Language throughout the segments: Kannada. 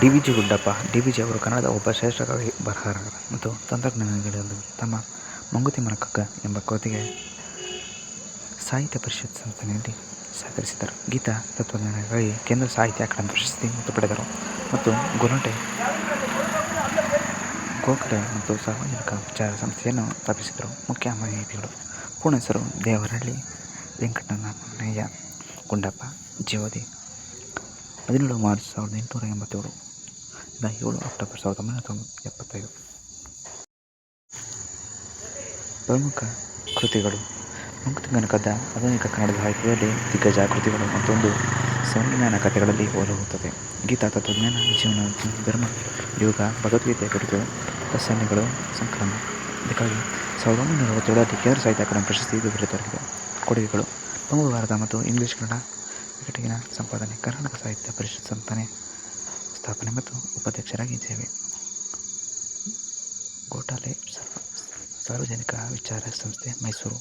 D V G Gundappa, D V G ಅವರು ಕನ್ನಡದ ಒಬ್ಬ ಶ್ರೇಷ್ಠ ಕವಿ ಬರಹಗಾರ ಮತ್ತು ತಂತ್ರಜ್ಞಾನಿಗಳಲ್ಲಿ ತಮ್ಮ ಮಂಗುತಿ ಮರಕಕ್ಕ ಎಂಬ ಕೃತಿಗೆ ಸಾಹಿತ್ಯ ಪರಿಷತ್ ಸಂಸ್ಥೆಯಲ್ಲಿ ಸಹಕರಿಸಿದರು. ಗೀತಾ ತತ್ವಜ್ಞಾನಗಳಿಗೆ ಕೇಂದ್ರ ಸಾಹಿತ್ಯ ಅಕಾಡೆಮಿ ಪ್ರಶಸ್ತಿ ಮತ್ತು ಪಡೆದರು ಮತ್ತು ಗುಲಾಟೆ ಗೋಖಲೆ ಮತ್ತು ಸಾರ್ವಜನಿಕ ವಿಚಾರ ಸಂಸ್ಥೆಯನ್ನು ಸ್ಥಾಪಿಸಿದರು. ಮುಖ್ಯ ಮಾಹಿತಿಗಳು. ಪೂರ್ಣ ಹೆಸರು ದೇವರಹಳ್ಳಿ ವೆಂಕಟನಾಮಯ್ಯ ಗುಂಡಪ್ಪ ಜ್ಯೋತಿ ಹದಿನೇಳು ಮಾರ್ಚ್ ಸಾವಿರದ ಎಂಟುನೂರ ಎಂಬತ್ತೇಳು ಇಂದ ಏಳು ಅಕ್ಟೋಬರ್ ಸಾವಿರದ ಒಂಬೈನೂರ ಎಪ್ಪತ್ತೈದು. ಪ್ರಮುಖ ಕೃತಿಗಳು. ಮಂಕುತಿಮ್ಮನ ಆಧುನಿಕ ಕನ್ನಡ ಸಾಹಿತ್ಯದಲ್ಲಿ ದಿಗ್ಗಜ ಕೃತಿಗಳು ಮತ್ತೊಂದು ಸಂವಿಧಾನ ಕಥೆಗಳಲ್ಲಿ ಹೋಲುತ್ತದೆ ಗೀತಾ ತತ್ವಜ್ಞಾನ, ಜೀವನ ಧರ್ಮ, ಯೋಗ, ಭಗವದ್ಗೀತೆಯ ಕುರಿತು ಪ್ರಸನ್ನಗಳು ಸಂಕ್ರಮ. ಇದಕ್ಕಾಗಿ ಸಾವಿರದ ಒಂಬೈನೂರ ಅರವತ್ತೇಳರಲ್ಲಿ ಕೇಂದ್ರ ಸಾಹಿತ್ಯ ಅಕಾಡೆಮಿ ಪ್ರಶಸ್ತಿ ದೊರೆತವರಿಗೆ ಕೊಡುಗೆಗಳು ಪ್ರಮುಖ ಭಾರತ ಮತ್ತು ಇಂಗ್ಲಿಷ್ ಕನ್ನಡ ವಿಕಟಿಗಿನ ಸಂಪಾದನೆ ಕರ್ನಾಟಕ ಸಾಹಿತ್ಯ ಪರಿಷತ್ ಸಂಸ್ಥಾನೆ ಸ್ಥಾಪನೆ ಮತ್ತು ಉಪಾಧ್ಯಕ್ಷರಾಗಿ ಸೇವೆ ಗೋಟಾಲೆ ಸಾರ್ವಜನಿಕ ವಿಚಾರ ಸಂಸ್ಥೆ ಮೈಸೂರು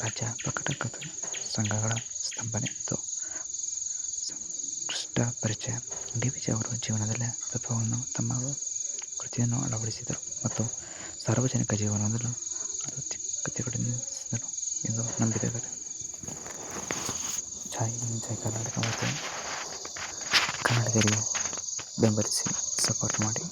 ರಾಜ್ಯ ಪ್ರಕಟಕ ಸಂಘಗಳ ಸ್ಥಾಪನೆ ಮತ್ತು ಸಂಕೃಷ್ಟ ಪರಿಚಯ. ಡಿ. ವಿ. ಜಿ. ಅವರು ಜೀವನದಲ್ಲಿ ತತ್ವವನ್ನು ತಮ್ಮ ಕೃತಿಯನ್ನು ಅಳವಡಿಸಿದರು ಮತ್ತು ಸಾರ್ವಜನಿಕ ಜೀವನದಲ್ಲೂ ಅದು ಕೃತಿಗಳನ್ನು ಎಂದು ನಂಬಿದ್ದಾರೆ ಜೈ ಹಿಂದ್ ಜೈ ಕರ್ನಾಟಕ ಮತ್ತು ಕನ್ನಡಿಗರಿಗೆ ಬೆಂಬಲಿಸಿ ಸಪೋರ್ಟ್ ಮಾಡಿ.